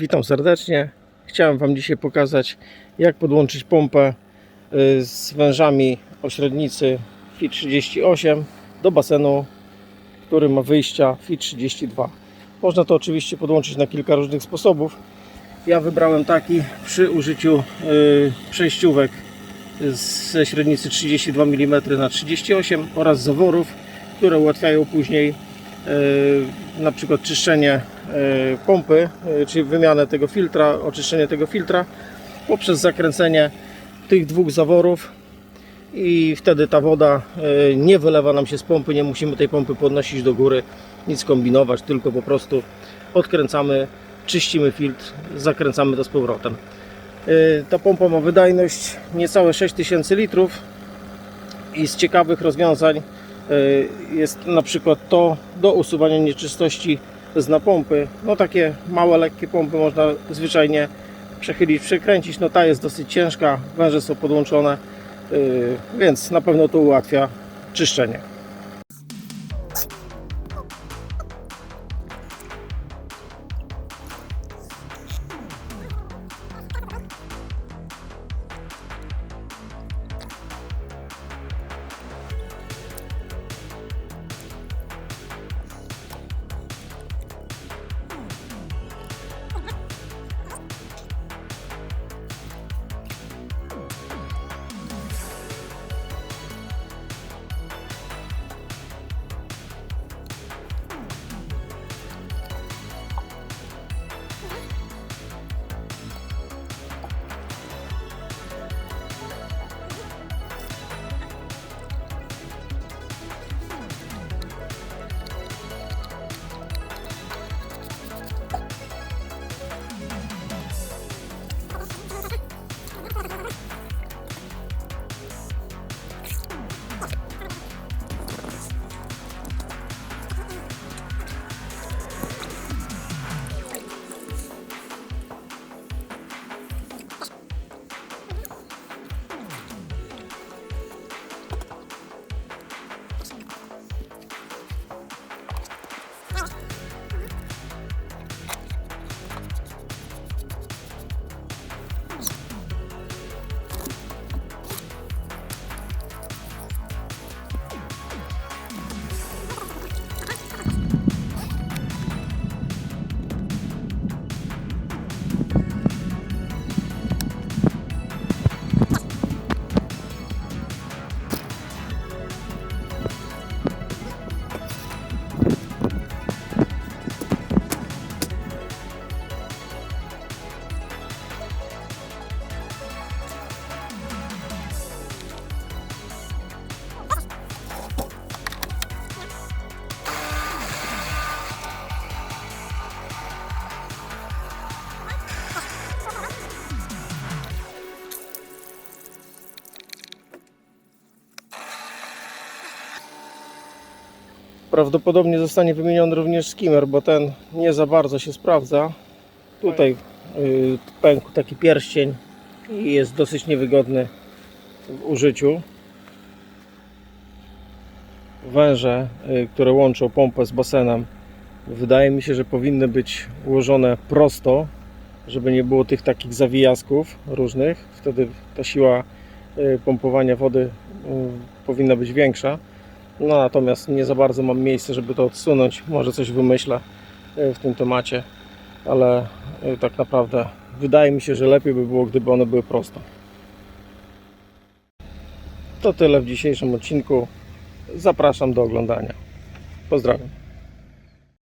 Witam serdecznie. Chciałem Wam dzisiaj pokazać, jak podłączyć pompę y, z wężami o średnicy FI 38 do basenu, który ma wyjścia FI 32. Można to oczywiście podłączyć na kilka różnych sposobów. Ja wybrałem taki przy użyciu y, przejściówek ze średnicy 32 mm na 38 oraz zaworów, które ułatwiają później e, na przykład czyszczenie pompy, e, czyli wymianę tego filtra, oczyszczenie tego filtra poprzez zakręcenie tych dwóch zaworów i wtedy ta woda e, nie wylewa nam się z pompy, nie musimy tej pompy podnosić do góry, nic kombinować, tylko po prostu odkręcamy, czyścimy filtr, zakręcamy to z powrotem. E, Ta pompa ma wydajność niecałe 6000 litrów i z ciekawych rozwiązań e, jest na przykład to do usuwania nieczystości z napompy. No takie małe, lekkie pompy można zwyczajnie przechylić, przekręcić. No ta jest dosyć ciężka, węże są podłączone, e, więc na pewno to ułatwia czyszczenie. Prawdopodobnie zostanie wymieniony również skimmer, bo ten nie za bardzo się sprawdza. Tutaj y, pękł taki pierścień i jest dosyć niewygodny w użyciu. Węże, y, które łączą pompę z basenem, wydaje mi się, że powinny być ułożone prosto, żeby nie było tych takich zawijasków różnych. Wtedy ta siła y, pompowania wody y, powinna być większa. No natomiast nie za bardzo mam miejsce, żeby to odsunąć. Może coś wymyślę y, w tym temacie, ale y, tak naprawdę wydaje mi się, że lepiej by było, gdyby one były proste. To tyle w dzisiejszym odcinku. Zapraszam do oglądania. Pozdrawiam.